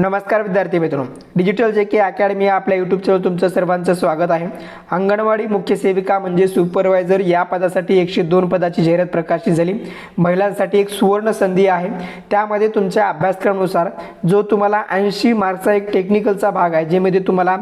नमस्कार विद्यार्थी मित्रांनो. डिजिटल जे के अकॅडमी आपल्या यूट्यूब चॅनल तुमचं सर्वांचं स्वागत आहे. अंगणवाडी मुख्य सेविका म्हणजे सुपरवायझर या पदासाठी एकशे दोन पदाची जाहिरात प्रकाशित झाली. महिलांसाठी एक सुवर्ण संधी आहे. त्यामध्ये तुमच्या अभ्यासक्रमानुसार जो तुम्हाला ऐंशी मार्क्सचा एक टेक्निकलचा भाग आहे ज्यामध्ये तुम्हाला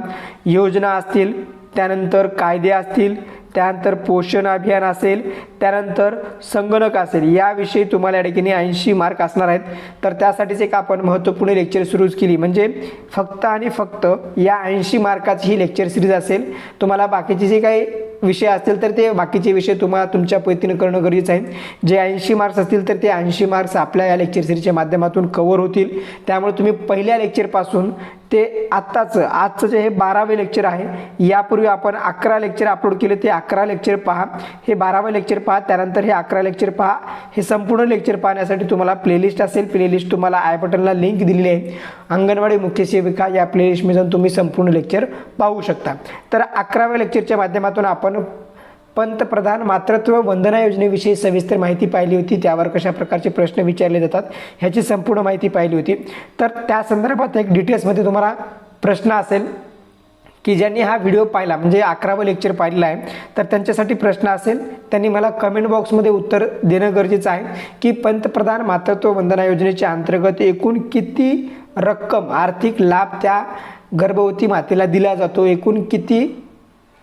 योजना असतील त्यानंतर कायदे असतील त्यानंतर पोषण अभियान असेल त्यानंतर संगणक असेल याविषयी तुम्हाला या ठिकाणी ऐंशी मार्क असणार आहेत. तर त्यासाठीच एक आपण महत्त्वपूर्ण लेक्चर सुरूच केली. म्हणजे फक्त आणि फक्त या ऐंशी मार्काची ही लेक्चर सिरीज असेल. तुम्हाला बाकीचे जे काही विषय असतील तर ते बाकीचे विषय तुम्हाला तुमच्या पद्धतीनं करणं गरजेचं आहे. जे ऐंशी मार्क्स असतील तर ते ऐंशी मार्क्स आपल्या या लेक्चर सिरीजच्या माध्यमातून कवर होतील. त्यामुळे तुम्ही पहिल्या लेक्चरपासून ते आत्ताचं आजचं जे हे बारावे लेक्चर आहे यापूर्वी आपण अकरा लेक्चर अपलोड केले ते अकरा लेक्चर पहा. हे बारावे लेक्चर पहा त्यानंतर हे अकरा लेक्चर पहा. हे संपूर्ण लेक्चर पाहण्यासाठी तुम्हाला प्लेलिस्ट असेल प्लेलिस्ट तुम्हाला आय बटनला लिंक दिलेली आहे. अंगणवाडी मुख्य सेविका या प्लेलिस्टमध्ये जाऊन तुम्ही संपूर्ण लेक्चर पाहू शकता. तर अकराव्या लेक्चरच्या माध्यमातून आपण पंतप्रधान मातृत्व वंदना योजनेविषयी सविस्तर माहिती पाहिली होती. त्यावर कशा प्रकारचे प्रश्न विचारले जातात ह्याची संपूर्ण माहिती पाहिली होती. तर त्या संदर्भात एक डिटेल्समध्ये तुम्हाला प्रश्न असेल की ज्यांनी हा व्हिडिओ पाहिला म्हणजे अकरावं लेक्चर पाहिलेला आहे तर त्यांच्यासाठी प्रश्न असेल त्यांनी मला कमेंट बॉक्समध्ये उत्तर देणं गरजेचं आहे की पंतप्रधान मातृत्व वंदना योजनेच्या अंतर्गत एकूण किती रक्कम आर्थिक लाभ त्या गर्भवती मातेला दिला जातो? एकूण किती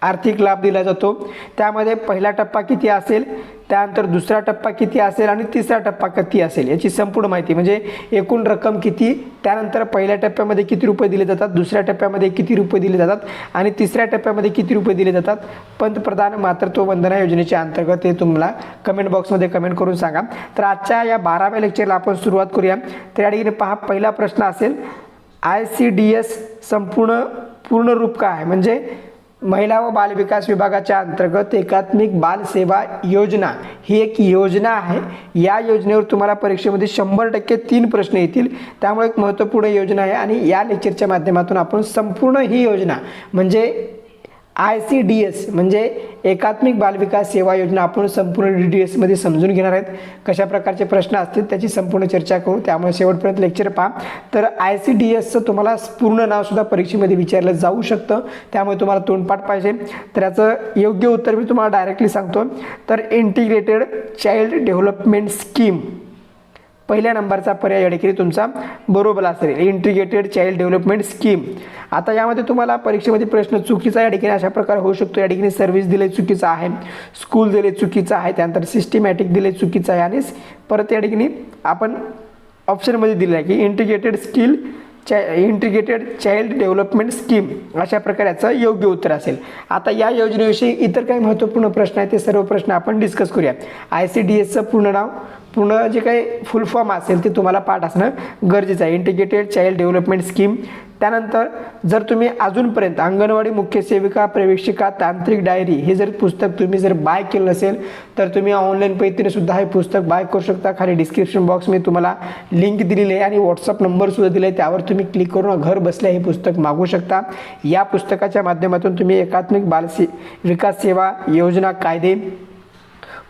आर्थिक लाभ दिला जातो. त्यामध्ये पहिला टप्पा किती असेल? त्यानंतर दुसरा टप्पा किती असेल आणि तिसरा टप्पा किती असेल? याची संपूर्ण माहिती. म्हणजे एकूण रक्कम किती? त्यानंतर पहिल्या टप्प्यामध्ये किती रुपये दिले जातात? दुसऱ्या टप्प्यामध्ये किती रुपये दिले जातात? आणि तिसऱ्या टप्प्यामध्ये किती रुपये दिले जातात? पंतप्रधान मातृत्व वंदना योजनेच्या अंतर्गत हे तुम्हाला कमेंट बॉक्समध्ये कमेंट करून सांगा. तर आजच्या या बाराव्या लेक्चरला आपण सुरुवात करूया. तर या ठिकाणी पहा पहिला प्रश्न असेल आय सी डी एस संपूर्ण पूर्ण रूप काय आहे? म्हणजे महिला व बालविकास विभागाच्या अंतर्गत एकात्मिक बाल सेवा योजना ही एक योजना आहे. या योजनेवर तुम्हाला परीक्षेमध्ये शंभर टक्के तीन प्रश्न येतील. त्यामुळे एक महत्त्वपूर्ण योजना आहे आणि या लेक्चरच्या माध्यमातून आपण संपूर्ण ही योजना म्हणजे आय सी डी एस म्हणजे एकात्मिक बालविकास सेवा योजना. आपण संपूर्ण डी डी एसमध्ये समजून घेणार आहेत कशा प्रकारचे प्रश्न असतील त्याची संपूर्ण चर्चा करू. त्यामुळे शेवटपर्यंत लेक्चर पहा. तर आय सी डी एसचं तुम्हाला पूर्ण नावसुद्धा परीक्षेमध्ये विचारलं जाऊ शकतं. त्यामुळे तुम्हाला तोंडपाठ पाहिजे. तर याचं योग्य उत्तर मी तुम्हाला डायरेक्टली सांगतो. तर इंटिग्रेटेड चाइल्ड डेव्हलपमेंट स्कीम पहिल्या नंबरचा पर्याय या ठिकाणी तुमचा बरोबर असेल. इंटिग्रेटेड चाइल्ड डेव्हलपमेंट स्कीम आता यामध्ये तुम्हाला परीक्षेमध्ये प्रश्न चुकीचा या ठिकाणी अशा प्रकारे होऊ शकतो. या ठिकाणी सर्व्हिस दिले चुकीचं आहे. स्कूल दिले चुकीचं आहे. त्यानंतर सिस्टमॅटिक दिले चुकीचं आहे. आणि परत या ठिकाणी आपण ऑप्शनमध्ये दिलं आहे की इंटिग्रेटेड स्किल चा इंटिग्रेटेड चाइल्ड डेव्हलपमेंट स्कीम अशा प्रकारे याचं योग्य उत्तर असेल. आता या योजनेविषयी इतर काही महत्त्वपूर्ण प्रश्न आहेत ते सर्व प्रश्न आपण डिस्कस करूया आय सी डी एसचं पूर्ण नाव पूर्ण जे काही फुल फॉर्म असेल ते तुम्हाला पाठ असणं गरजेचं आहे. इंटिग्रेटेड चाइल्ड डेव्हलपमेंट स्कीम त्यानंतर जर तुम्ही अजूनपर्यंत अंगणवाडी मुख्य सेविका प्रवेशिका तांत्रिक डायरी हे जर पुस्तक तुम्ही जर बाय केलं नसेल तर तुम्ही ऑनलाईन पद्धतीने सुद्धा हे पुस्तक बाय करू शकता. खाली डिस्क्रिप्शन बॉक्समध्ये तुम्हाला लिंक दिलेली आहे आणि व्हॉट्सअप नंबरसुद्धा दिला आहे. त्यावर तुम्ही क्लिक करून घर बसल्या हे पुस्तक मागवू शकता. या पुस्तकाच्या माध्यमातून तुम्ही एकात्मिक बालसे विकास सेवा योजना कायदे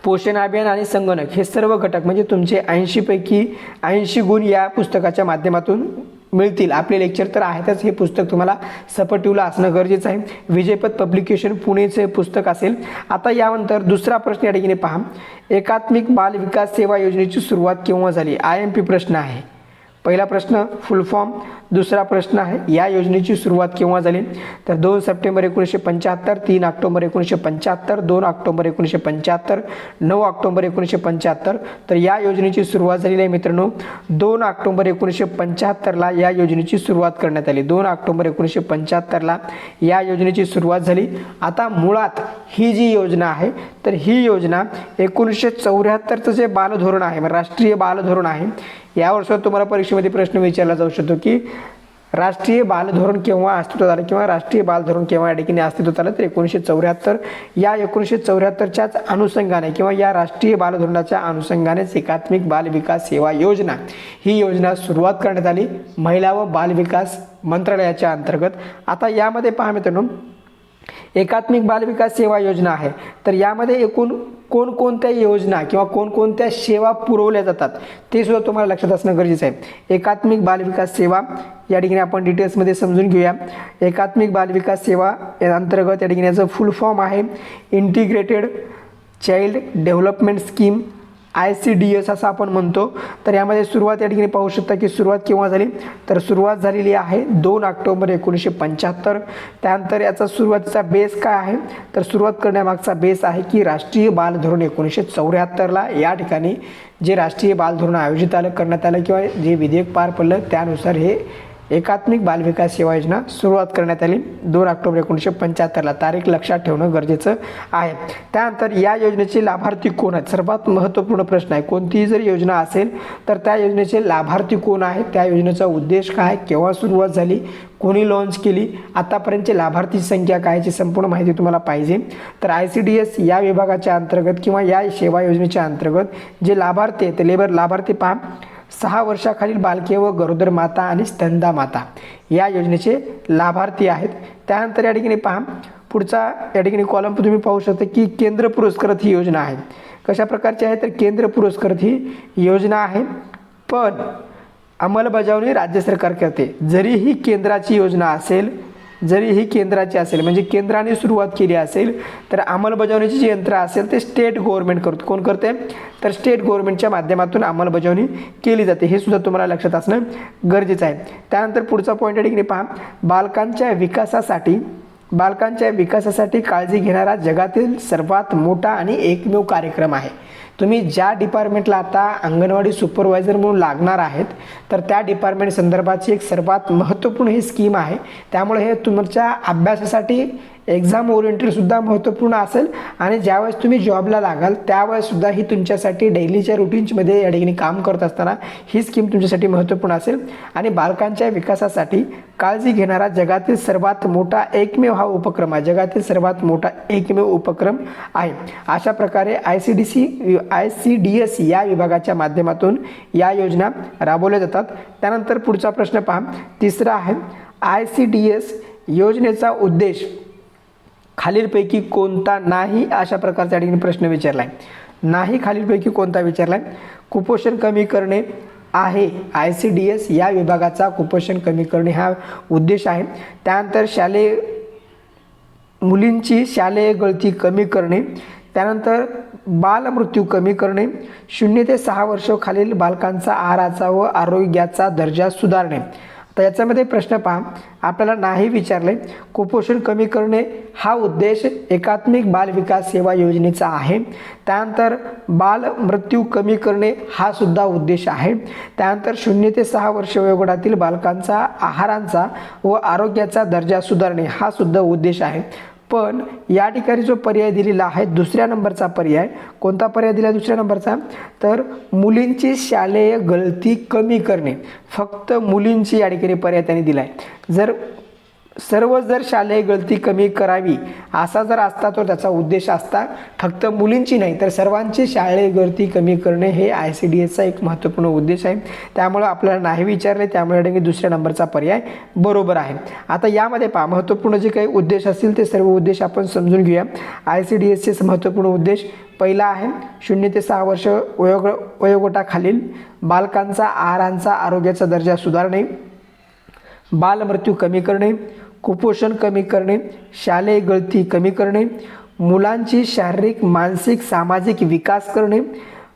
पोषण अभियान आणि संगणक हे सर्व घटक म्हणजे तुमचे ऐंशीपैकी ऐंशी गुण या पुस्तकाच्या माध्यमातून मिळतील. आपले लेक्चर तर आहेतच. हे पुस्तक तुम्हाला सपोर्टिव्हला असणं गरजेचं आहे. विजयपद पब्लिकेशन पुणेचं हे पुस्तक असेल. आता यानंतर दुसरा प्रश्न या ठिकाणी पहा. एकात्मिक बाल विकास सेवा योजनेची सुरुवात केव्हा झाली? आय एम पी प्रश्न आहे. पहिला प्रश्न फुल फॉर्म दुसरा प्रश्न आहे या योजनेची सुरुवात केव्हा झाली? तर दोन सप्टेंबर एकोणीसशे पंच्याहत्तर तीन ऑक्टोबर एकोणीसशे पंच्याहत्तर दोन ऑक्टोबर एकोणीसशे पंच्याहत्तर नऊ ऑक्टोबर एकोणीसशे पंच्याहत्तर. तर या योजनेची सुरुवात झालेली आहे मित्रांनो. दोन ऑक्टोबर एकोणीसशे पंच्याहत्तरला या योजनेची सुरुवात करण्यात आली. दोन ऑक्टोबर एकोणीसशे पंच्याहत्तरला या योजनेची सुरुवात झाली. आता मुळात ही जी योजना आहे तर ही योजना एकोणीसशे चौऱ्याहत्तरचं जे बालधोरण आहे राष्ट्रीय बालधोरण आहे या वर्षात तुम्हाला परीक्षेमध्ये प्रश्न विचारला जाऊ शकतो की राष्ट्रीय बालधोरण केव्हा अस्तित्वात आलं किंवा राष्ट्रीय बालधोरण केव्हा या ठिकाणी अस्तित्वात आलं? तर एकोणीसशे चौऱ्याहत्तर. या एकोणीसशे चौऱ्याहत्तरच्याच अनुषंगाने किंवा या राष्ट्रीय बालधोरणाच्या अनुषंगानेच एकात्मिक बाल विकास सेवा योजना ही योजना सुरुवात करण्यात आली. महिला व बाल विकास मंत्रालयाच्या अंतर्गत. आता यामध्ये पहा मित्रांनो एकात्मिक बालविकास सेवा योजना आहे. तर यामध्ये एकूण कोणकोणत्या योजना किंवा कोणकोणत्या सेवा पुरवल्या जातात ते सुद्धा तुम्हाला लक्षात असणं गरजेचं आहे. एकात्मिक बालविकास सेवा या ठिकाणी आपण डिटेल्समध्ये समजून घेऊया. एकात्मिक बालविकास सेवा या अंतर्गत या ठिकाणी याचं फुल फॉर्म आहे. Integrated child development scheme I C D S असं आपण म्हणतो. तर यामध्ये सुरुवात या ठिकाणी पाहू शकता की सुरुवात केव्हा झाली? तर सुरुवात झालेली आहे दोन ऑक्टोबर एकोणीसशे पंच्याहत्तर. त्यानंतर याचा सुरुवातीचा बेस काय आहे? तर सुरुवात करण्यामागचा बेस आहे की राष्ट्रीय बाल धोरण एकोणीसशे चौऱ्याहत्तरला या ठिकाणी जे राष्ट्रीय बाल धोरण आयोजित आलं करण्यात आलं किंवा जे विधेयक पार पडलं त्यानुसार हे एकात्मिक बालविकास सेवा योजना सुरुवात करण्यात आली. दोन ऑक्टोबर एकोणीसशे पंच्याहत्तरला तारीख लक्षात ठेवणं गरजेचं आहे. त्यानंतर या योजनेचे लाभार्थी कोण आहेत? सर्वात महत्त्वपूर्ण प्रश्न आहे. कोणतीही जर योजना असेल तर त्या योजनेचे लाभार्थी कोण आहेत? त्या योजनेचा उद्देश काय? केव्हा सुरुवात झाली? कोणी लॉन्च केली? आतापर्यंतची लाभार्थी संख्या काय? याची संपूर्ण माहिती तुम्हाला पाहिजे. तर आय सी डी एस या विभागाच्या अंतर्गत किंवा या सेवा योजनेच्या अंतर्गत जे लाभार्थी आहेत ते लेबर लाभार्थी पहा. सहा वर्षाखालील बालके व गरोदर माता आणि स्तंदा माता या योजनेचे लाभार्थी आहेत. त्यानंतर या ठिकाणी पहा पुढचा या ठिकाणी कॉलम तुम्ही पाहू शकता की केंद्र पुरस्कृत ही योजना आहे. कशा प्रकारची आहे? तर केंद्र पुरस्कृत ही योजना आहे. पण अंमलबजावणी राज्य सरकार करते. जरी ही केंद्राची योजना असेल जरी ही केंद्राची असेल म्हणजे केंद्राने सुरुवात केली असेल तर अंमलबजावणीची जी यंत्र असेल ते स्टेट गव्हर्नमेंट करतो कोण करते? तर स्टेट गव्हर्नमेंटच्या माध्यमातून अंमलबजावणी केली जाते. हे सुद्धा तुम्हाला लक्षात असणं गरजेचं आहे. त्यानंतर पुढचा पॉईंट आहे की पहा बालकांच्या विकासासाठी बालकांच्या विकासासाठी काळजी घेणारा जगातील सर्वात मोठा आणि एकमेव कार्यक्रम आहे. तुम्ही ज्या डिपार्टमेंटला आता अंगणवाडी सुपरवायझर म्हणून लागणार आहेत तर त्या डिपार्टमेंट संदर्भाची एक सर्वात महत्त्वपूर्ण ही स्कीम आहे. त्यामुळे हे तुमच्या अभ्यासासाठी एक्झाम ओरिएंटेडसुद्धा महत्त्वपूर्ण असेल. आणि ज्यावेळेस तुम्ही जॉबला लागाल त्यावेळेससुद्धा ही तुमच्यासाठी डेलीच्या रुटीन्समध्ये या ठिकाणी काम करत असताना ही स्कीम तुमच्यासाठी महत्त्वपूर्ण असेल. आणि बालकांच्या विकासासाठी काळजी घेणारा जगातील सर्वात मोठा एकमेव हा उपक्रम आहे. जगातील सर्वात मोठा एकमेव उपक्रम आहे. अशा प्रकारे I C D C I C D S या विभागाच्या माध्यमातून या योजना राबवल्या जातात. त्यानंतर पुढचा प्रश्न पहा. तिसरा आहे. आय सी डी एस योजनेचा उद्देश खालीलपैकी कोणता नाही अशा प्रकारचा ठिकाणी प्रश्न विचारला आहे नाही खालीलपैकी कोणता विचारला आहे कुपोषण कमी करणे आहे. आय सी डी एस या विभागाचा कुपोषण कमी करणे हा उद्देश आहे. त्यानंतर शालेय मुलींची शालेय गळती कमी करणे. त्यानंतर बालमृत्यू कमी करणे. शून्य ते सहा वर्ष खालील बालकांचा आहाराचा व आरोग्याचा दर्जा सुधारणे. तर याच्यामध्ये प्रश्न पहा. आपल्याला नाही विचारले कुपोषण कमी करणे हा उद्देश एकात्मिक बाल विकास सेवा योजनेचा आहे. त्यानंतर बाल मृत्यू कमी करणे हा सुद्धा उद्देश आहे. त्यानंतर शून्य ते सहा वर्ष वयोगटातील बालकांचा आहारांचा व आरोग्याचा दर्जा सुधारणे हा सुद्धा उद्देश आहे. पण या ठिकाणी जो पर्याय दिलेला आहे दुसऱ्या नंबरचा पर्याय कोणता पर्याय दिला दुसऱ्या नंबरचा? तर मुलींची शालेय गळती कमी करणे. फक्त मुलींची या ठिकाणी पर्याय त्यांनी दिला आहे जर सर्व जर शालेय गळती कमी करावी असा जर असता तर त्याचा उद्देश असता. फक्त मुलींची नाही तर सर्वांची शालेय गळती कमी करणे हे आय सी डी एसचा एक महत्त्वपूर्ण उद्देश आहे. त्यामुळं आपल्याला नाही विचारले त्यामुळे या दुसऱ्या नंबरचा पर्याय बरोबर आहे. आता यामध्ये पहा महत्त्वपूर्ण जे काही उद्देश असतील ते सर्व उद्देश आपण समजून घेऊया. आय सी डी एसचे महत्त्वपूर्ण उद्देश पहिला आहे शून्य ते सहा वर्ष वयोग वयोगटाखालील बालकांचा आहारांचा आरोग्याचा दर्जा सुधारणे बालमृत्यू कमी करणे कुपोषण कमी करणे शालेय गळती कमी करणे मुलांची शारीरिक मानसिक सामाजिक विकास करणे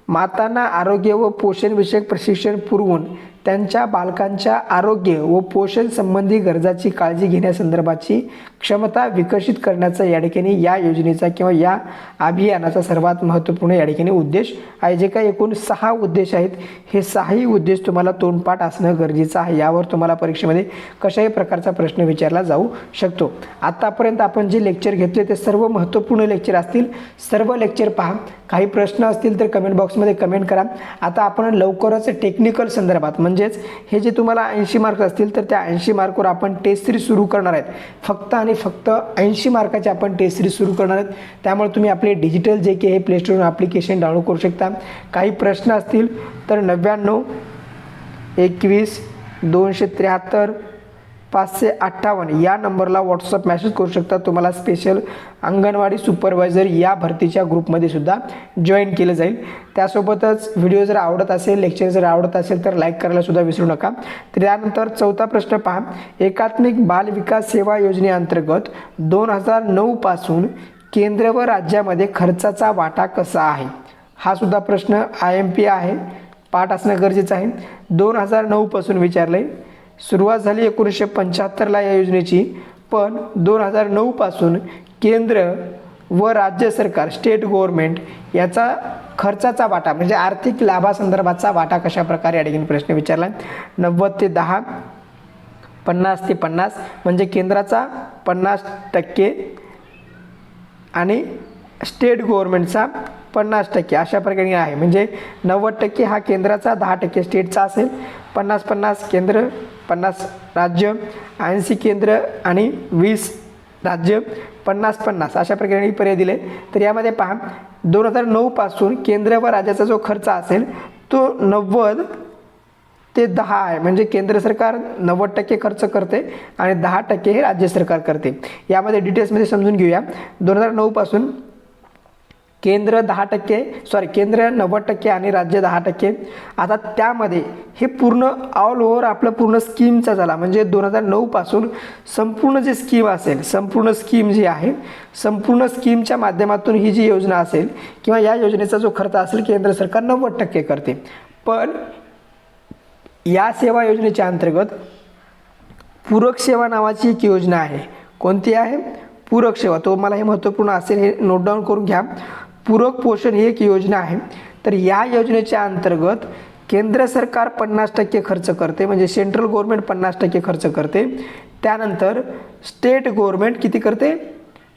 मातांना आरोग्य व पोषणविषयक प्रशिक्षण पुरवून त्यांच्या बालकांच्या आरोग्य व पोषण संबंधी गरजाची काळजी घेण्यासंदर्भाची क्षमता विकसित करण्याचा या ठिकाणी या योजनेचा किंवा या अभियानाचा सर्वात महत्त्वपूर्ण या ठिकाणी उद्देश आहे. जे काही एकूण सहा उद्देश आहेत हे सहाही उद्देश तुम्हाला तोंडपाठ असणं गरजेचं आहे. यावर तुम्हाला परीक्षेमध्ये कशाही प्रकारचा प्रश्न विचारला जाऊ शकतो. आत्तापर्यंत आपण जे लेक्चर घेतले ते सर्व महत्त्वपूर्ण लेक्चर असतील. सर्व लेक्चर पहा. काही प्रश्न असतील तर कमेंट बॉक्समध्ये कमेंट करा. आता आपण लवकरच टेक्निकल संदर्भात म्हणजेच हे जे तुम्हाला ऐंशी मार्क असतील तर त्या ऐंशी मार्कवर आपण टेस्ट सिरीज सुरू करणार आहेत. फक्त आणि फक्त ऐंशी मार्काचे आपण टेस्ट सिरीज सुरू करणार आहेत. त्यामुळे तुम्ही आपले डिजिटल जे की हे प्ले स्टोर ॲप्लिकेशन डाउनलोड करू शकता. काही प्रश्न असतील तर नव्याण्णव एकवीस दोनशे त्र्याहत्तर पाचशे अठ्ठावन्न. या नंबरला व्हॉट्सअप मॅसेज करू शकता. तुम्हाला स्पेशल अंगणवाडी सुपरवायझर या भरतीच्या ग्रुपमध्ये सुद्धा जॉईन केलं जाईल. त्यासोबतच व्हिडिओ जर आवडत असेल लेक्चर जर आवडत असेल तर लाईक करायला सुद्धा विसरू नका. तर त्यानंतर चौथा प्रश्न पहा. एकात्मिक बाल विकास सेवा योजनेअंतर्गत दोन हजार नऊपासून केंद्र व राज्यामध्ये खर्चाचा वाटा कसा आहे? हा सुद्धा प्रश्न आय एम पी आहे. पाठ असणं गरजेचं आहे. दोन हजार नऊपासून विचारलं आहे सुरुवात झाली एकोणीसशे पंच्याहत्तरला या योजनेची. पण दोन हजार नऊपासून केंद्र व राज्य सरकार स्टेट गव्हर्नमेंट याचा खर्चाचा वाटा म्हणजे आर्थिक लाभासंदर्भाचा वाटा कशा प्रकारे या ठिकाणी प्रश्न विचारला नव्वद ते दहा पन्नास ते पन्नास म्हणजे केंद्राचा पन्नास टक्के आणि स्टेट गव्हर्नमेंटचा पन्नास टक्के अशा प्रकारे आहे. म्हणजे नव्वद टक्के हा केंद्राचा दहा टक्के स्टेटचा असेल. पन्नास पन्नास केंद्र पन्नास राज्य ऐंशी केंद्र आणि वीस राज्य पन्नास पन्नास अशा प्रकारे पर्याय दिले. तर यामध्ये पहा दोन हजार नऊपासून केंद्र व राज्याचा जो खर्च असेल तो नव्वद ते दहा आहे. म्हणजे केंद्र सरकार नव्वद टक्के खर्च करते आणि दहा टक्के हे राज्य सरकार करते. यामध्ये डिटेल्समध्ये समजून घेऊया. दोन हजार नऊपासून केंद्र दहा टक्के सॉरी केंद्र नव्वद टक्के आणि राज्य दहा टक्के. आता त्यामध्ये हे पूर्ण ऑल ओव्हर आपलं पूर्ण स्कीमचा झाला. म्हणजे दोन हजार नऊपासून संपूर्ण जी स्कीम असेल संपूर्ण स्कीम जी आहे संपूर्ण स्कीमच्या माध्यमातून ही जी योजना असेल किंवा या योजनेचा जो खर्च असेल केंद्र सरकार नव्वद टक्के करते. पण या सेवा योजनेच्या अंतर्गत पूरक सेवा नावाची एक योजना आहे. कोणती आहे? पूरक सेवा. तो मला हे महत्त्वपूर्ण असेल हे नोट डाऊन करून घ्या. पूरक पोषण ही एक योजना आहे. तर या योजनेच्या अंतर्गत केंद्र सरकार पन्नास टक्के खर्च करते म्हणजे सेंट्रल गव्हर्मेंट पन्नास टक्के खर्च करते. त्यानंतर स्टेट गव्हर्मेंट किती करते?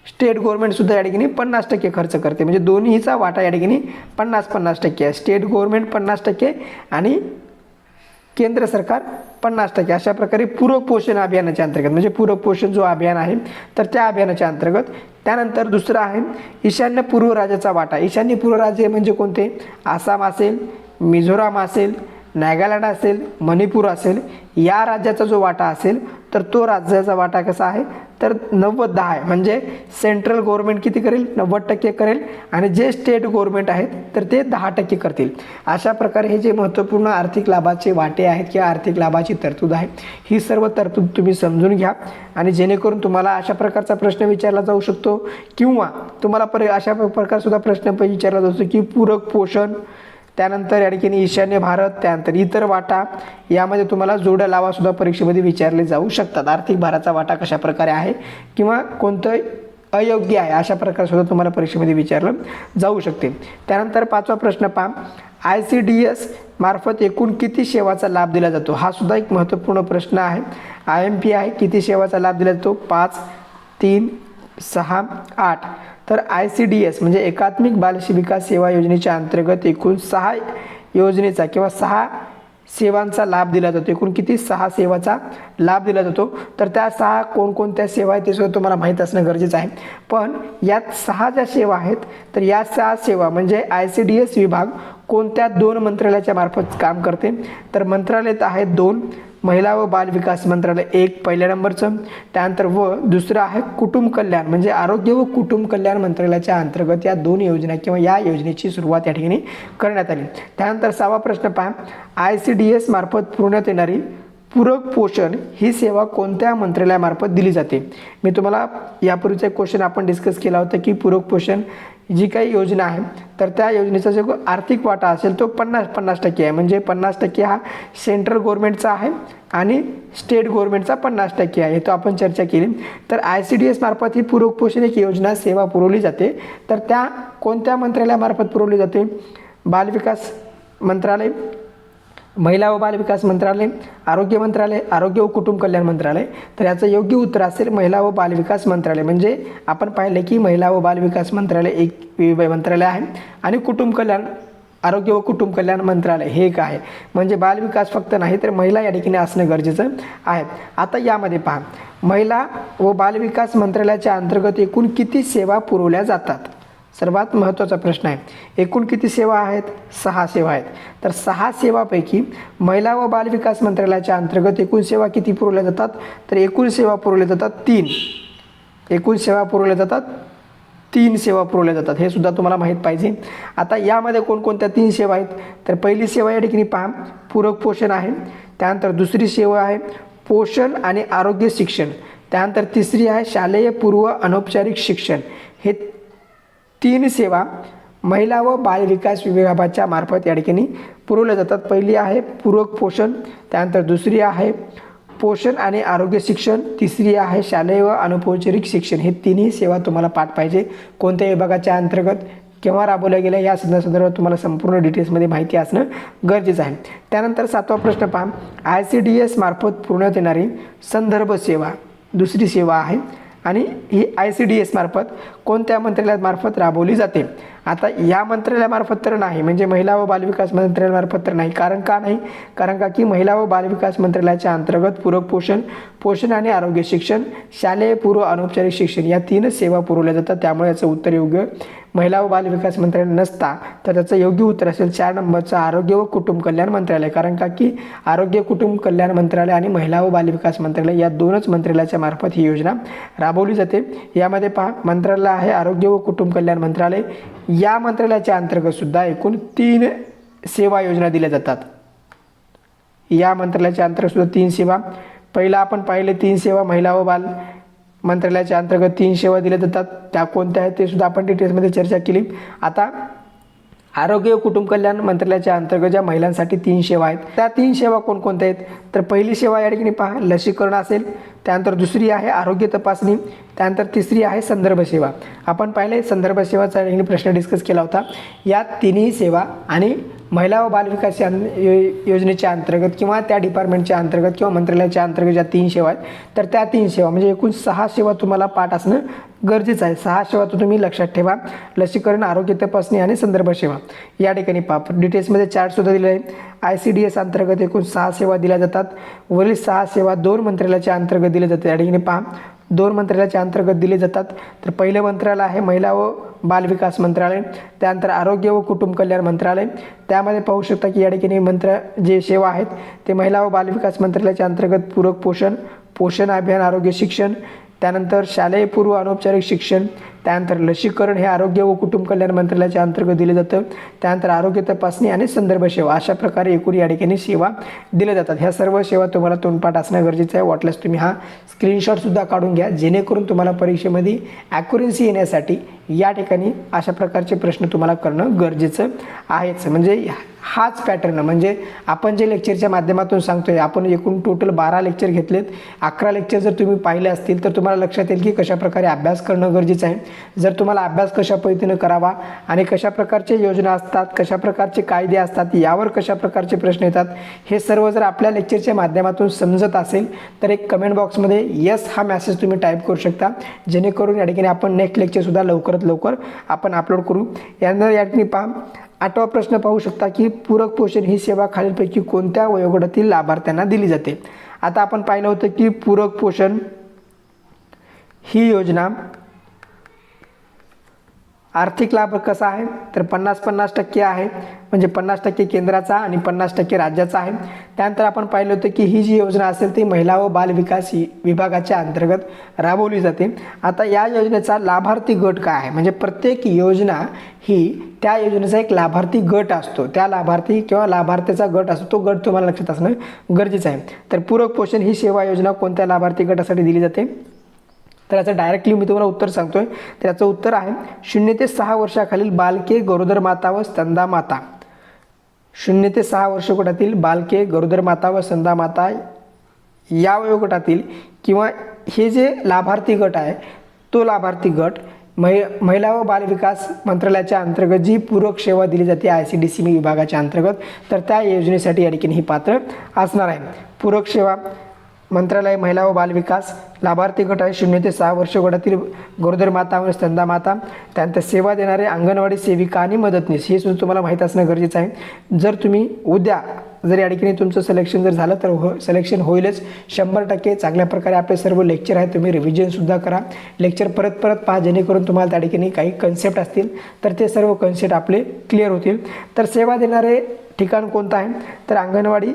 स्टेट गव्हर्मेंटसुद्धा या ठिकाणी पन्नास टक्के खर्च करते. म्हणजे दोन्हीचा वाटा या ठिकाणी पन्नास पन्नास टक्के आहे. स्टेट गव्हर्मेंट पन्नास टक्के आणि केंद्र सरकार पन्नास टक्के. अशा प्रकारे पूरक पोषण अभियानाच्या अंतर्गत म्हणजे पूरक पोषण जो अभियान आहे तर त्या अभियानाच्या अंतर्गत त्यानंतर दुसरं आहे ईशान्य पूर्व राज्याचा वाटा. ईशान्य पूर्व राज्य म्हणजे कोणते? आसाम असेल मिझोराम असेल नागालँड असेल मणिपूर असेल. या राज्याचा जो वाटा असेल तर तो राज्याचा वाटा कसा आहे? तर नव्वद दहा आहे. म्हणजे सेंट्रल गव्हर्मेंट किती करेल? नव्वद टक्के करेल. आणि जे स्टेट गव्हर्मेंट आहेत तर ते दहा टक्के करतील. अशा प्रकारे हे जे महत्त्वपूर्ण आर्थिक लाभाचे वाटे आहेत किंवा आर्थिक लाभाची तरतूद आहे ही सर्व तरतूद तुम्ही समजून घ्या. आणि जेणेकरून तुम्हाला अशा प्रकारचा प्रश्न विचारला जाऊ शकतो किंवा तुम्हाला पर अशा प्रकारसुद्धा प्रश्न विचारला जाऊ शकतो की पूरक पोषण त्यानंतर या ठिकाणी ईशान्य भारत त्यानंतर इतर वाटा यामध्ये तुम्हाला जोड्या लावासुद्धा परीक्षेमध्ये विचारले जाऊ शकतात. आर्थिक भाराचा वाटा कशा प्रकारे आहे किंवा कोणतं अयोग्य आहे अशा प्रकारसुद्धा तुम्हाला परीक्षेमध्ये विचारलं जाऊ शकते. त्यानंतर पाचवा प्रश्न पहा. आय सी डी एस मार्फत एकूण किती सेवाचा लाभ दिला जातो? हा सुद्धा एक महत्त्वपूर्ण प्रश्न आहे. आय एम पी आहे किती सेवाचा लाभ दिला जातो? पाच तीन सहा आठ. तर आय सी डी एस म्हणजे एकात्मिक बालशिबिका विकास सेवा योजनेच्या अंतर्गत एकूण सहा योजनेचा किंवा सहा सेवांचा लाभ दिला जातो. एकूण किती? सहा सेवाचा लाभ दिला जातो. तर त्या सहा कोणकोणत्या सेवा आहेत ते सुद्धा तुम्हाला माहीत असणं गरजेचं आहे. पण यात सहा ज्या सेवा आहेत तर या सहा सेवा म्हणजे आय सी डी एस विभाग कोणत्या दोन मंत्रालयाच्या मार्फत काम करते? तर मंत्रालयात आहेत दोन महिला व बाल विकास मंत्रालय एक पहिल्या नंबरचं. त्यानंतर व दुसरं आहे कुटुंब कल्याण म्हणजे आरोग्य व कुटुंब कल्याण मंत्रालयाच्या अंतर्गत या दोन योजना किंवा या योजनेची सुरुवात या ठिकाणी करण्यात आली. त्यानंतर सहावा प्रश्न पहा. आय सी डी एस मार्फत पुरवण्यात येणारी पूरक पोषण ही सेवा कोणत्या मंत्रालयामार्फत दिली जाते? मी तुम्हाला यापूर्वीचा एक क्वेश्चन आपण डिस्कस केला होता की पूरक पोषण जी काही योजना आहे तर त्या योजनेचा जो आर्थिक वाटा असेल तो पन्नास पन्नास टक्के आहे. म्हणजे पन्नास टक्के हा सेंट्रल गव्हर्मेंटचा आहे आणि स्टेट गव्हर्मेंटचा पन्नास टक्के आहे. तो आपण चर्चा केली. तर आय सी डी एस मार्फत ही पूरक पोषण एक योजना सेवा पुरवली जाते. तर त्या कोणत्या मंत्रालयामार्फत पुरवली जाते? बालविकास मंत्रालय महिला व बाल विकास मंत्रालय आरोग्य मंत्रालय आरोग्य व कुटुंब कल्याण मंत्रालय. तर याचं योग्य उत्तर असेल महिला व बाल विकास मंत्रालय. म्हणजे आपण पाहिलं की महिला व बाल विकास मंत्रालय एक वि- मंत्रालय आहे. आणि कुटुंब कल्याण आरोग्य व कुटुंब कल्याण मंत्रालय हे एक आहे. म्हणजे बालविकास फक्त नाही तर महिला या ठिकाणी असणं गरजेचं आहे. आता यामध्ये पहा. महिला व बालविकास मंत्रालयाच्या अंतर्गत एकूण किती सेवा पुरवल्या जातात? सर्वात महत्त्वाचा प्रश्न आहे. एकूण किती सेवा आहेत? सहा सेवा आहेत. तर सहा सेवापैकी महिला व बालविकास मंत्रालयाच्या अंतर्गत एकूण सेवा किती पुरवल्या जातात? तर एकूण सेवा पुरवल्या जातात तीन. एकूण सेवा पुरवल्या जातात तीन सेवा पुरवल्या जातात. हे सुद्धा तुम्हाला माहीत पाहिजे. आता यामध्ये कोणकोणत्या तीन सेवा आहेत? तर पहिली सेवा या ठिकाणी पहा. पूरक पोषण आहे. त्यानंतर दुसरी सेवा आहे. पोषण आणि आरोग्य शिक्षण. त्यानंतर तिसरी आहे शालेय पूर्व अनौपचारिक शिक्षण. हे तीन सेवा महिला व बालविकास विभागाच्या मार्फत या ठिकाणी पुरवल्या जातात. पहिली आहे पूरक पोषण त्यानंतर दुसरी आहे पोषण आणि आरोग्य शिक्षण तिसरी आहे शालेय व अनौपचारिक शिक्षण. हे तिन्ही सेवा तुम्हाला पाठ पाहिजे. कोणत्या विभागाच्या अंतर्गत केव्हा राबवल्या गेल्या या संदर्भात तुम्हाला संपूर्ण डिटेल्समध्ये माहिती असणं गरजेचं आहे. त्यानंतर सातवा प्रश्न पहा. आय सी डी एस मार्फत पुरवण्यात येणारी संदर्भ सेवा दुसरी सेवा आहे आणि ही आय सी डी एसमार्फत कोणत्या मंत्रालयामार्फत राबवली जाते? आता या मंत्रालयामार्फत तर नाही म्हणजे महिला व बालविकास मंत्रालयामार्फत तर नाही. कारण का नाही? कारण का की महिला व बालविकास मंत्रालयाच्या अंतर्गत पूरक पोषण पोषण आणि आरोग्य शिक्षण शालेय पूर्व अनौपचारिक शिक्षण या तीन सेवा पुरवल्या जातात. त्यामुळे याचं उत्तर योग्य महिला व बालविकास मंत्रालय नसता तर त्याचं योग्य उत्तर असेल चार नंबरचं आरोग्य व कुटुंब कल्याण मंत्रालय. कारण का? की आरोग्य कुटुंब कल्याण मंत्रालय आणि महिला व बालविकास मंत्रालय या दोनच मंत्रालयाच्या मार्फत ही योजना राबवली जाते. यामध्ये पहा मंत्रालय आहे आरोग्य व कुटुंब कल्याण मंत्रालय. या मंत्रालयाच्या अंतर्गतसुद्धा एकूण तीन सेवा योजना दिल्या जातात. या मंत्रालयाच्या अंतर्गतसुद्धा तीन सेवा. पहिला आपण पाहिले तीन सेवा महिला व बाल मंत्रालयाच्या अंतर्गत तीन सेवा दिल्या जातात. त्या कोणत्या आहेत ते सुद्धा आपण डिटेल्समध्ये चर्चा केली. आता आरोग्य व कुटुंब कल्याण मंत्रालयाच्या अंतर्गत ज्या महिलांसाठी तीन सेवा आहेत त्या तीन सेवा कोणकोणत्या आहेत? तर पहिली सेवा या ठिकाणी पहा लसीकरण असेल त्यानंतर दुसरी आहे आरोग्य तपासणी त्यानंतर तिसरी आहे संदर्भ सेवा. आपण पाहिले संदर्भ सेवाचा ठिकाणी प्रश्न डिस्कस केला होता. या तिन्ही सेवा आणि महिला व बालविकास यो- योजनेच्या अंतर्गत किंवा त्या डिपार्टमेंटच्या अंतर्गत किंवा मंत्रालयाच्या अंतर्गत ज्या तीन सेवा आहेत तर त्या तीन सेवा म्हणजे एकूण सहा सेवा तुम्हाला पाठ असणं गरजेचं आहे. सहा सेवा तर तुम्ही लक्षात ठेवा. लसीकरण आरोग्य तपासणी आणि संदर्भ सेवा या ठिकाणी पाप. डिटेल्समध्ये चार्टसुद्धा दिले आहे. आय सी डी एस अंतर्गत एकूण सहा सेवा दिल्या जातात. वरील सहा सेवा दोन मंत्रालयाच्या अंतर्गत दिल्या जातात. या ठिकाणी पहा. दोन मंत्रालयाच्या अंतर्गत दिले जातात. तर पहिलं मंत्रालय आहे महिला व बालविकास मंत्रालय. त्यानंतर आरोग्य व कुटुंब कल्याण मंत्रालय. त्यामध्ये पाहू शकता की या ठिकाणी मंत्र जे सेवा आहेत ते महिला व बालविकास मंत्रालयाच्या अंतर्गत पूरक पोषण पोषण अभियान आरोग्य शिक्षण त्यानंतर शालेय पूर्व अनौपचारिक शिक्षण त्यानंतर लसीकरण हे आरोग्य व कुटुंब कल्याण मंत्रालयाच्या अंतर्गत दिलं जातं. त्यानंतर आरोग्य तपासणी आणि संदर्भ सेवा अशा प्रकारे एकूण या ठिकाणी सेवा दिल्या जातात. ह्या सर्व सेवा तुम्हाला तोंडपाठ असणं गरजेचं आहे. वाटल्यास तुम्ही हा स्क्रीनशॉटसुद्धा काढून घ्या. जेणेकरून तुम्हाला परीक्षेमध्ये ॲक्युरन्सी येण्यासाठी या ठिकाणी अशा प्रकारचे प्रश्न तुम्हाला करणं गरजेचं आहेच. म्हणजे हाच पॅटर्न म्हणजे आपण जे लेक्चरच्या माध्यमातून सांगतोय आपण एकूण टोटल बारा लेक्चर घेतलेत. अकरा लेक्चर जर तुम्ही पाहिले असतील तर तुम्हाला लक्षात येईल की कशाप्रकारे अभ्यास करणं गरजेचं आहे. जर तुम्हाला अभ्यास कशा पद्धतीनं करावा आणि कशा प्रकारचे योजना असतात कशा प्रकारचे कायदे असतात यावर कशा प्रकारचे प्रश्न येतात हे सर्व जर आपल्या लेक्चरच्या माध्यमातून समजत असेल तर एक कमेंट बॉक्समध्ये यस हा मॅसेज तुम्ही टाईप करू शकता. जेणेकरून या ठिकाणी आपण नेक्स्ट लेक्चरसुद्धा लवकरात लवकर आपण अपलोड करू. यानंतर या ठिकाणी पहा आठवा प्रश्न पाहू शकता की पूरक पोषण ही सेवा खालीलपैकी कोणत्या वयोगटातील लाभार्थ्यांना दिली जाते? आता आपण पाहिलं होतं की पूरक पोषण ही योजना आर्थिक लाभ कसा आहे? तर पन्नास पन्नास टक्के आहे. म्हणजे पन्नास टक्के केंद्राचा आणि पन्नास टक्के राज्याचा आहे. त्यानंतर आपण पाहिलं होतं की ही जी योजना असेल ती महिला व बालविकास विभागाच्या अंतर्गत राबवली जाते. आता या योजनेचा लाभार्थी गट काय आहे? म्हणजे प्रत्येक योजना ही त्या योजनेचा एक लाभार्थी गट असतो. त्या लाभार्थी किंवा लाभार्थीचा गट असतो. तो गट तुम्हाला लक्षात असणं गरजेचं आहे. तर पूरक पोषण ही सेवा योजना कोणत्या लाभार्थी गटासाठी दिली जाते? तर याचं डायरेक्टली मी तुम्हाला उत्तर सांगतोय. तर याचं उत्तर आहे शून्य ते सहा वर्षाखालील बालके गरोदर माता व स्तंदा माता. शून्य ते सहा वर्ष गटातील बालके गरोदर माता व संदा माता या वयोगटातील किंवा हे जे लाभार्थी गट आहे तो लाभार्थी गट महि महिला व बालविकास मंत्रालयाच्या अंतर्गत जी पूरक सेवा दिली जाते आय सी डी सी विभागाच्या अंतर्गत तर त्या योजनेसाठी या ठिकाणी ही पात्र असणार आहे. पूरक सेवा मंत्रालय महिला व बालविकास लाभार्थी गट आहे शून्य ते सहा वर्ष गटातील गरोदर माता व स्तंदा माता. त्यानंतर सेवा देणारे अंगणवाडी सेविका आणि मदतनीस हे सुद्धा तुम्हाला माहीत असणं गरजेचं आहे. जर तुम्ही उद्या जर या ठिकाणी तुमचं सिलेक्शन जर झालं तर हो सिलेक्शन होईलच. शंभर टक्के चांगल्या प्रकारे आपले सर्व लेक्चर आहेत तुम्ही रिव्हिजनसुद्धा करा. लेक्चर परत परत पहा जेणेकरून तुम्हाला त्या ठिकाणी काही कन्सेप्ट असतील. तर ते सर्व कन्सेप्ट आपले क्लिअर होतील. तर सेवा देणारे ठिकाण कोणतं आहे? तर अंगणवाडी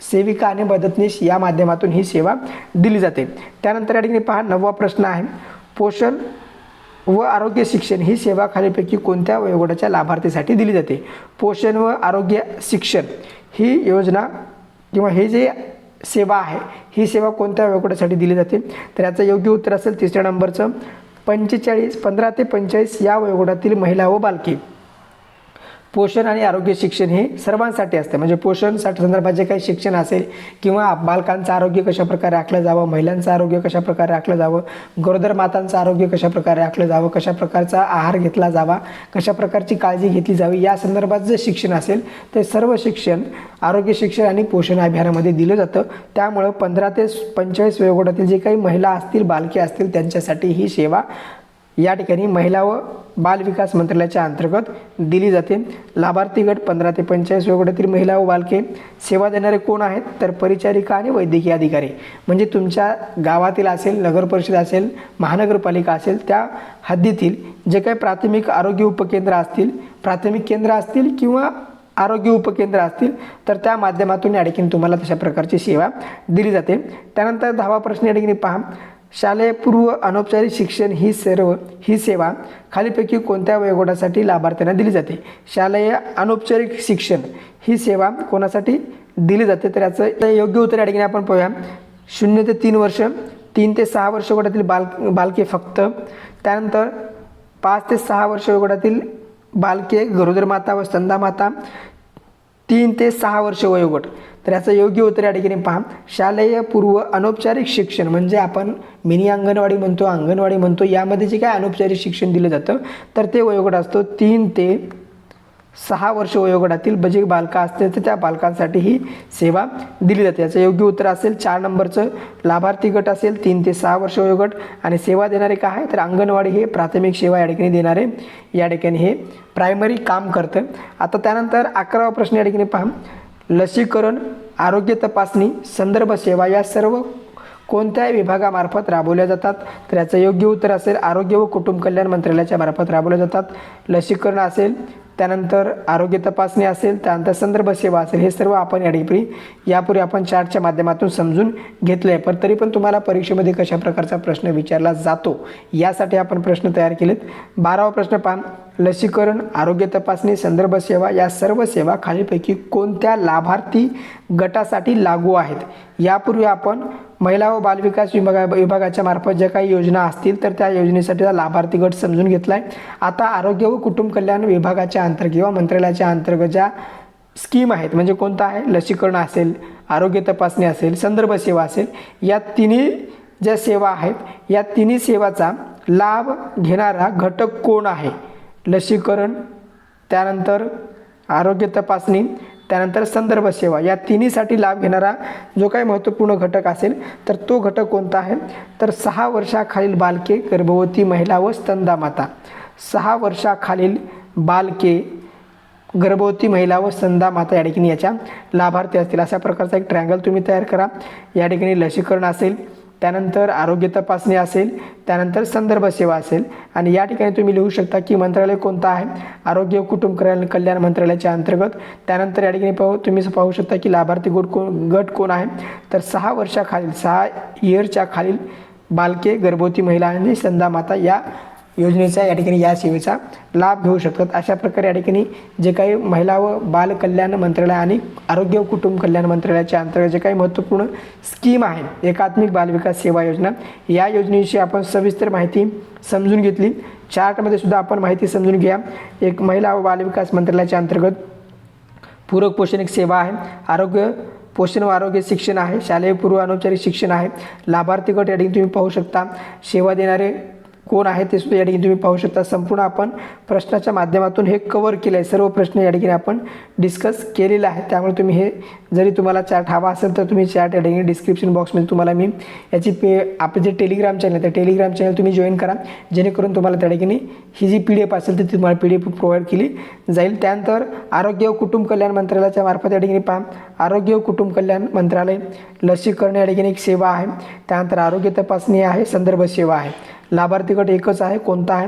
सेविका आणि मदतनीस या माध्यमातून ही सेवा दिली जाते. त्यानंतर या ठिकाणी पहा नववा प्रश्न आहे. पोषण व आरोग्य शिक्षण ही सेवा खालीपैकी कोणत्या वयोगटाच्या लाभार्थीसाठी दिली जाते? पोषण व आरोग्य शिक्षण ही योजना किंवा हे जे सेवा आहे ही सेवा कोणत्या वयोगटासाठी दिली जाते? तर याचं योग्य उत्तर असेल तिसऱ्या नंबरचं. पंचेचाळीस पंधरा ते पंचेचाळीस या वयोगटातील महिला व बालके. पोषण आणि आरोग्य शिक्षण हे सर्वांसाठी असते. म्हणजे पोषणसाठी संदर्भात जे काही शिक्षण असेल किंवा बालकांचं आरोग्य कशाप्रकारे राखलं जावं महिलांचं आरोग्य कशाप्रकारे राखलं जावं गरोदर मातांचं आरोग्य कशाप्रकारे राखलं जावं कशा प्रकारचा आहार घेतला जावा कशा प्रकारची काळजी घेतली जावी या संदर्भात जे शिक्षण असेल ते सर्व शिक्षण आरोग्य शिक्षण आणि पोषण अभियानामध्ये दिलं जातं. त्यामुळं पंधरा ते पंचेचाळीस वयोगटातील जे काही महिला असतील बालके असतील त्यांच्यासाठी ही सेवा या ठिकाणी महिला व बालविकास मंत्रालयाच्या अंतर्गत दिली जाते. लाभार्थी गट पंधरा ते पंचेचाळीस वयोगटातील महिला व बालके सेवा देणारे कोण आहेत? तर परिचारिका आणि वैद्यकीय अधिकारी. म्हणजे तुमच्या गावातील असेल नगर परिषद असेल महानगरपालिका असेल त्या हद्दीतील जे काही प्राथमिक आरोग्य उपकेंद्र असतील प्राथमिक केंद्र असतील किंवा आरोग्य उपकेंद्र असतील तर त्या माध्यमातून या ठिकाणी तुम्हाला तशा प्रकारची सेवा दिली जाते. त्यानंतर दहावा प्रश्न या ठिकाणी पहा. शालेय पूर्व अनौपचारिक शिक्षण ही सर्व ही सेवा खालीपैकी कोणत्या वयोगटासाठी लाभार्थ्यांना दिली जाते? शालेय अनौपचारिक शिक्षण ही सेवा कोणासाठी दिली जाते? तर याचं योग्य उत्तर या ठिकाणी आपण पाहूया. शून्य ते तीन वर्ष तीन ते सहा वर्ष वयोगटातील बाल बालके फक्त. त्यानंतर पाच ते सहा वर्ष वयोगटातील बालके गरोदर माता व स्तंदा माता तीन ते सहा वर्ष वयोगट. तर याचं योग्य उत्तर या ठिकाणी पहा. शालेय पूर्व अनौपचारिक शिक्षण म्हणजे आपण मिनी अंगणवाडी म्हणतो अंगणवाडी म्हणतो यामध्ये जे काय अनौपचारिक शिक्षण दिलं जातं तर ते वयोगट असतो तीन ते सहा वर्ष वयोगटातील बजे बालका असतील तर त्या बालकांसाठी ही सेवा दिली जाते. याचं योग्य उत्तर असेल चार नंबरचं लाभार्थी गट असेल तीन ते सहा वर्ष वयोगट आणि सेवा देणारे काय आहे? तर अंगणवाडी हे प्राथमिक सेवा या ठिकाणी देणारे या ठिकाणी हे प्रायमरी काम करतं. आता त्यानंतर अकरावा प्रश्न या ठिकाणी पहा. लसीकरण आरोग्य तपासणी संदर्भ सेवा या सर्व कोणत्याही विभागामार्फत राबवल्या जातात. तर याचं योग्य उत्तर असेल आरोग्य व कुटुंब कल्याण मंत्रालयाच्या मार्फत राबवल्या जातात. लसीकरण असेल त्यानंतर आरोग्य तपासणी असेल त्यानंतर संदर्भ सेवा असेल हे सर्व आपण या ठिकाणी यापूर्वी आपण चार्टच्या माध्यमातून समजून घेतलं आहे पण तरी पण तुम्हाला परीक्षेमध्ये कशा प्रकारचा प्रश्न विचारला जातो यासाठी आपण प्रश्न तयार केलेत. बारावा प्रश्न पहा. लसीकरण आरोग्य तपासणी संदर्भ सेवा या सर्व सेवा खालीलपैकी कोणत्या लाभार्थी गटासाठी लागू आहेत? यापूर्वी आपण महिला व बालविकास विभागा विभागाच्या मार्फत ज्या काही योजना असतील तर त्या योजनेसाठी लाभार्थी गट समजून घेतला आहे आता आरोग्य व कुटुंब कल्याण विभागाच्या अंतर्गत किंवा मंत्रालयाच्या अंतर्गत ज्या स्कीम आहेत म्हणजे कोणता आहे? लसीकरण असेल आरोग्य तपासणी असेल संदर्भ सेवा असेल या तिन्ही ज्या सेवा आहेत या तिन्ही सेवाचा लाभ घेणारा घटक कोण आहे? लसीकरण त्यानंतर आरोग्य तपासणी त्यानंतर संदर्भ सेवा. या तिन्हीसाठी लाभ घेणारा जो काही महत्त्वपूर्ण घटक असेल तर तो घटक कोणता आहे? तर सहा वर्षाखालील बालके गर्भवती महिला व स्तंदा माता. सहा वर्षाखालील बालके गर्भवती महिला व संदा माता या ठिकाणी याच्या लाभार्थी असतील. अशा प्रकारचा एक ट्रँगल तुम्ही तयार करा. या ठिकाणी लसीकरण असेल त्यानंतर आरोग्य तपासणी असेल त्यानंतर संदर्भ सेवा असेल. आणि या ठिकाणी तुम्ही लिहू शकता की मंत्रालय कोणतं आहे? आरोग्य कुटुंब कल्याण कल्याण मंत्रालयाच्या अंतर्गत. त्यानंतर या ठिकाणी पाहू तुम्ही पाहू शकता की लाभार्थी गट कोण गट कोण आहे? तर सहा वर्षाखालील सहा इयरच्या खालील बालके गर्भवती महिला आणि संधा माता या योजनेचा या ठिकाणी या सेवेचा लाभ घेऊ शकतात. अशा प्रकारे या ठिकाणी जे काही महिला व बाल कल्याण मंत्रालय आणि आरोग्य व कुटुंब कल्याण मंत्रालयाच्या अंतर्गत जे काही महत्त्वपूर्ण स्कीम आहेत एकात्मिक बालविकास सेवा योजना या योजनेविषयी आपण सविस्तर माहिती समजून घेतली. चार्टमध्ये सुद्धा आपण माहिती समजून घ्या. एक महिला व बालविकास मंत्रालयाच्या अंतर्गत पूरक पोषण एक सेवा आहे. आरोग्य पोषण व आरोग्य शिक्षण आहे. शालेय पूर्व अनौपचारिक शिक्षण आहे. लाभार्थी गट या ठिकाणी तुम्ही पाहू शकता. सेवा देणारे कोण आहे ते सुद्धा या ठिकाणी तुम्ही पाहू शकता. संपूर्ण आपण प्रश्नाच्या माध्यमातून हे कवर केलं आहे सर्व प्रश्न या ठिकाणी आपण डिस्कस केलेला आहे त्यामुळे तुम्ही हे जरी तुम्हाला चार्ट हवा असेल तर तुम्ही चार्ट या ठिकाणी डिस्क्रिप्शन बॉक्समध्ये तुम्हाला मी याची पे आपले जे टेलिग्राम चॅनल आहे त्या टेलिग्राम चॅनल तुम्ही जॉईन करा. जेणेकरून तुम्हाला त्या ठिकाणी ही जी पी डी एफ असेल ती तुम्हाला पी डी एफ प्रोव्हाइड केली जाईल. त्यानंतर आरोग्य व कुटुंब कल्याण मंत्रालयाच्या मार्फत या ठिकाणी पहा. आरोग्य व कुटुंब कल्याण मंत्रालय लसीकरण या ठिकाणी एक सेवा आहे. त्यानंतर आरोग्य तपासणी आहे. संदर्भ सेवा आहे. लाभार्थी गट एकच आहे कोणता आहे?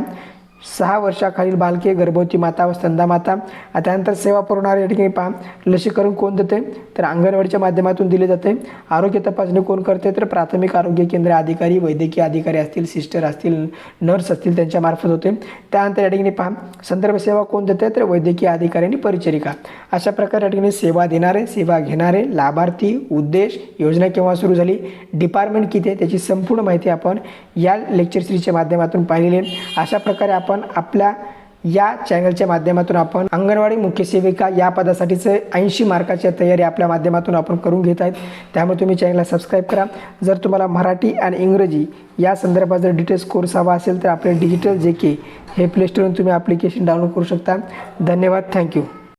सहा वर्षाखालील बालके गर्भवती माता व स्तंदा त्यानंतर सेवा पुरवणारे या ठिकाणी पहा. लसीकरण कोण देते? तर अंगणवाडीच्या माध्यमातून दिले जाते. आरोग्य तपासणी कोण करते? तर प्राथमिक आरोग्य केंद्र अधिकारी वैद्यकीय अधिकारी असतील सिस्टर असतील नर्स असतील त्यांच्यामार्फत होते. त्यानंतर या ठिकाणी पहा. संदर्भ सेवा कोण देते? तर वैद्यकीय अधिकारी आणि परिचरिका. अशा प्रकारे या ठिकाणी सेवा देणारे सेवा घेणारे लाभार्थी उद्देश योजना केव्हा सुरू झाली? डिपार्टमेंट किती आहे? त्याची संपूर्ण माहिती आपण या लेक्चर सिरीजच्या माध्यमातून पाहिलेली अशा प्रकारे आपण आपल्या या चॅनलच्या माध्यमातून आपण अंगणवाडी मुख्य सेविका या पदासाठीचं ऐंशी मार्काच्या तयारी आपल्या माध्यमातून आपण करून घेत आहेत. त्यामुळे तुम्ही चॅनलला सबस्क्राईब करा. जर तुम्हाला मराठी आणि इंग्रजी या संदर्भात जर डिटेल्स कोर्स हवा असेल तर आपले डिजिटल जे के हे प्लेस्टवरून तुम्ही ॲप्लिकेशन डाउनलोड करू शकता. धन्यवाद. थँक्यू